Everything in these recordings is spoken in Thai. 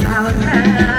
out there.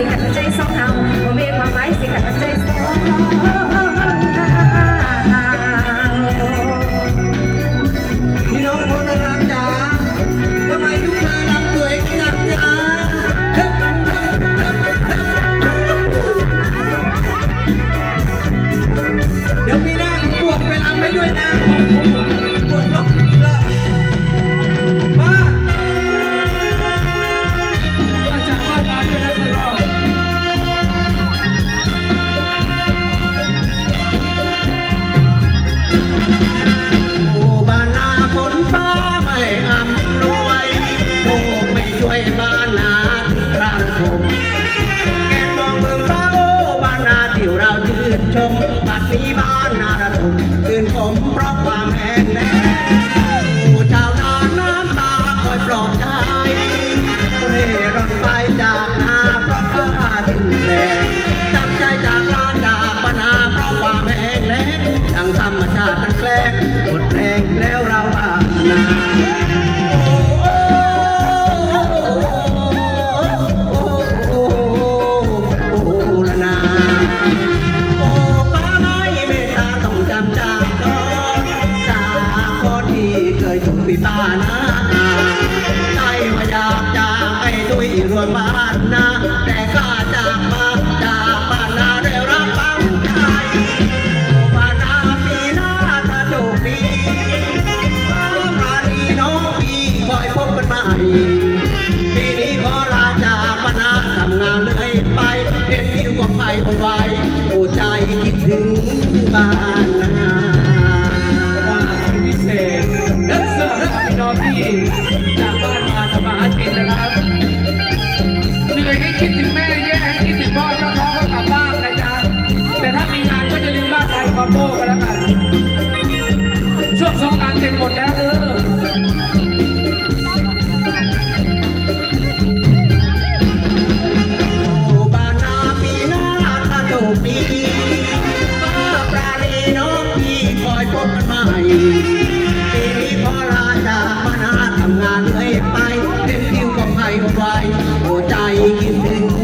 你看这一双还 ชายเร่อนไปจากนาเพราะข้าถึงแรงจัใจจากลานดาปัญหาเพราะวามแห้งแล้งดังธรรมชาติตั้งแกล้งหมดแรงแล้วเราอาบนาปีตานะ วนบ้านนะแต่ก็ ใครหัวใจคิดถึง